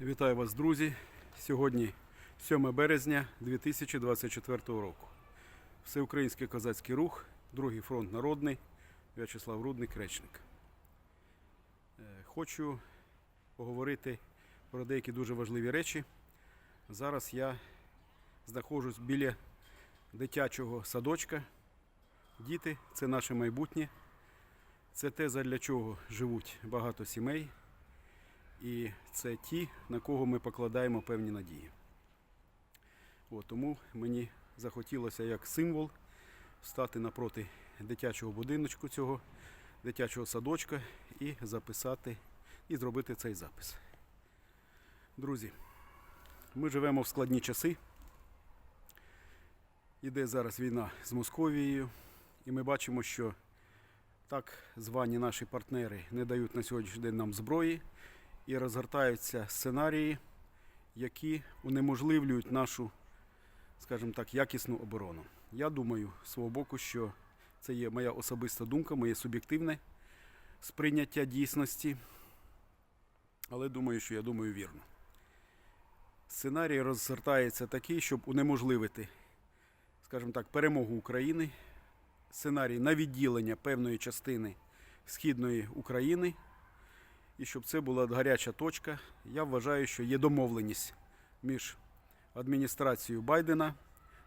Вітаю вас, друзі. Сьогодні 7 березня 2024 року. Всеукраїнський козацький рух, Другий фронт народний, В'ячеслав Рудник, речник. Е, Хочу поговорити про деякі дуже важливі речі. Зараз я знаходжусь біля дитячого садочка. Діти це наше майбутнє. Це те, задля чого живуть багато сімей. І це ті, на кого ми покладаємо певні надії. От, тому мені захотілося як символ стати напроти дитячого будиночку цього дитячого садочка і записати і зробити цей запис. Друзі, ми живемо в складні часи. Іде зараз війна з Московією, і ми бачимо, що так звані наші партнери не дають на сьогоднішній день нам зброї і розгортаються сценарії, які унеможливлюють нашу, скажімо так, якісну оборону. Я думаю з свого боку, що це є моя особиста думка, моє суб'єктивне сприйняття дійсності, але думаю, що я думаю вірно. Сценарій розгортається такий, щоб унеможливити, скажімо так, перемогу України, сценарій на відділення певної частини східної України. І щоб це була гаряча точка, я вважаю, що є домовленість між адміністрацією Байдена,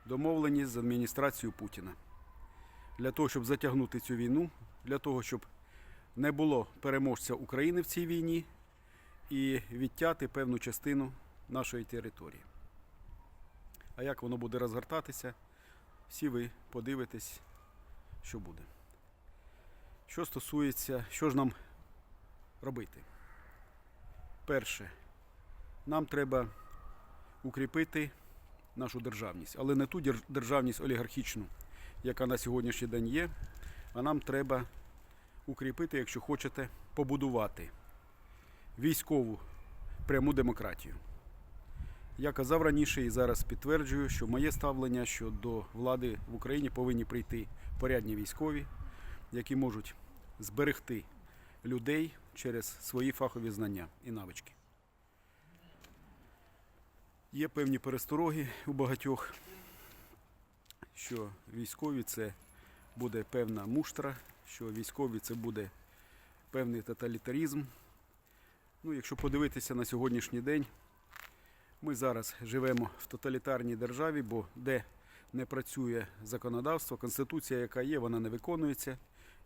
домовленість з адміністрацією Путіна. Для того, щоб затягнути цю війну, для того, щоб не було переможця України в цій війні і відтяти певну частину нашої території. А як воно буде розгортатися, всі ви подивитесь, що буде. Що стосується, що ж нам робити? Перше, нам треба укріпити нашу державність, але не ту дер- державність олігархічну, яка на сьогоднішній день є, а нам треба укріпити, якщо хочете, побудувати військову пряму демократію. Я казав раніше і зараз підтверджую, що моє ставлення, що до влади в Україні повинні прийти порядні військові, які можуть зберегти людей через свої фахові знання і навички. Є певні перестороги у багатьох, що військові це буде певна муштра, що військові це буде певний тоталітарізм. Ну, якщо подивитися на сьогоднішній день, ми зараз живемо в тоталітарній державі, бо де не працює законодавство, конституція, яка є, вона не виконується.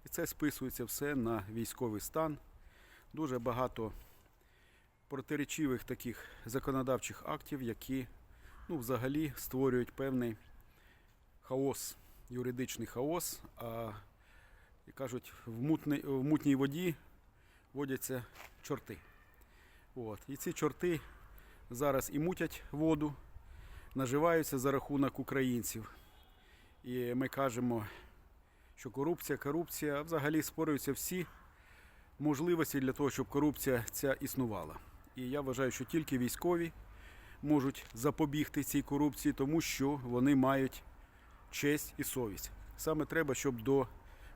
І це списується все на військовий стан. Дуже багато протиречивих таких законодавчих актів, які ну, взагалі створюють певний хаос, юридичний хаос. А як кажуть, в, мутний, в мутній воді водяться чорти. От. І ці чорти зараз і мутять воду, наживаються за рахунок українців. І ми кажемо, що корупція, корупція, а взагалі спорюються всі можливості для того, щоб корупція ця існувала. І я вважаю, що тільки військові можуть запобігти цій корупції, тому що вони мають честь і совість. Саме треба, щоб до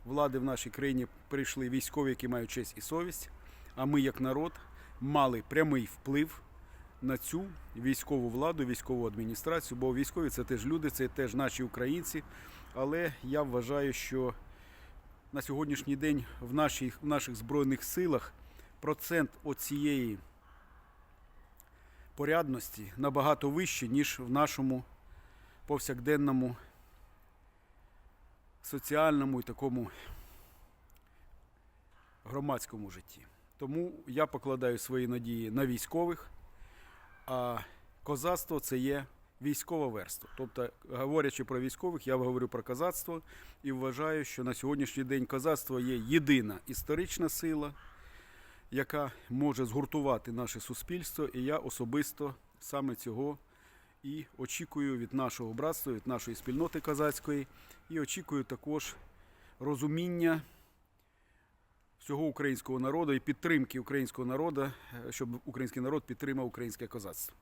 влади в нашій країні прийшли військові, які мають честь і совість, а ми, як народ, мали прямий вплив на цю військову владу, військову адміністрацію, бо військові це теж люди, це теж наші українці. Але я вважаю, що на сьогоднішній день в, нашій, в наших Збройних силах процент оцієї порядності набагато вищий, ніж в нашому повсякденному соціальному і такому громадському житті. Тому я покладаю свої надії на військових, а козацтво це є військове верство. Тобто, говорячи про військових, я говорю про козацтво і вважаю, що на сьогоднішній день козацтво є єдина історична сила, яка може згуртувати наше суспільство, і я особисто саме цього і очікую від нашого братства, від нашої спільноти козацької, і очікую також розуміння всього українського народу і підтримки українського народу, щоб український народ підтримав українське козацтво.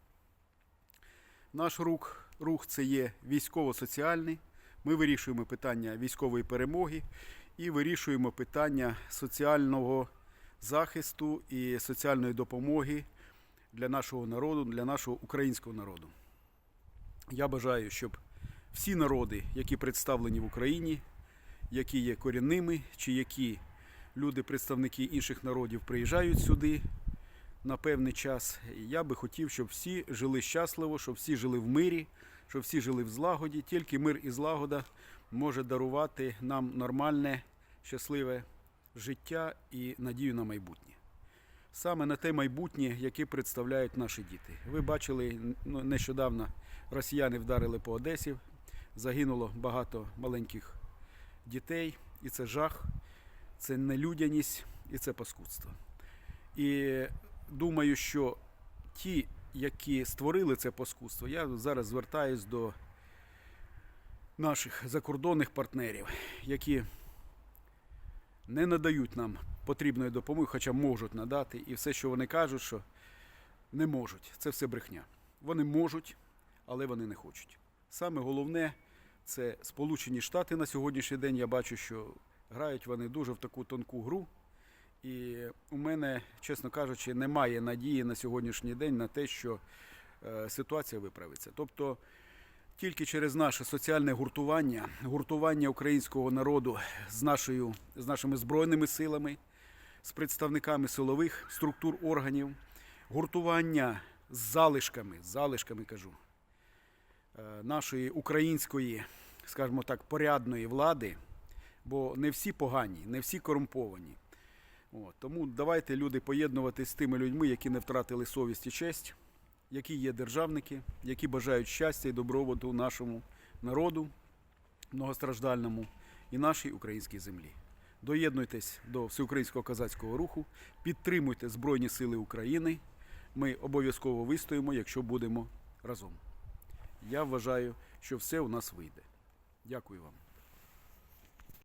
Наш рух, рух це є військово-соціальний. Ми вирішуємо питання військової перемоги і вирішуємо питання соціального захисту і соціальної допомоги для нашого народу, для нашого українського народу. Я бажаю, щоб всі народи, які представлені в Україні, які є корінними, чи які люди, представники інших народів, приїжджають сюди на певний час. Я би хотів, щоб всі жили щасливо, щоб всі жили в мирі, щоб всі жили в злагоді. Тільки мир і злагода може дарувати нам нормальне, щасливе життя і надію на майбутнє. Саме на те майбутнє, яке представляють наші діти. Ви бачили, ну, нещодавно росіяни вдарили по Одесі, загинуло багато маленьких дітей, і це жах, це нелюдяність і це паскудство. І думаю, що ті, які створили це паскудство, я зараз звертаюсь до наших закордонних партнерів, які не надають нам потрібної допомоги, хоча можуть надати, і все, що вони кажуть, що не можуть, це все брехня. Вони можуть, але вони не хочуть. Саме головне це Сполучені Штати на сьогоднішній день. Я бачу, що грають вони дуже в таку тонку гру. І у мене, чесно кажучи, немає надії на сьогоднішній день на те, що е, ситуація виправиться. Тобто тільки через наше соціальне гуртування, гуртування українського народу з, нашою, з нашими збройними силами, з представниками силових структур органів, гуртування з залишками, з залишками кажу, е, нашої української, скажімо так, порядної влади, бо не всі погані, не всі корумповані. От, тому давайте люди поєднуватись з тими людьми, які не втратили совість і честь, які є державники, які бажають щастя і добробуту нашому народу многостраждальному і нашій українській землі. Доєднуйтесь до всеукраїнського козацького руху, підтримуйте Збройні Сили України. Ми обов'язково вистоїмо, якщо будемо разом. Я вважаю, що все у нас вийде. Дякую вам.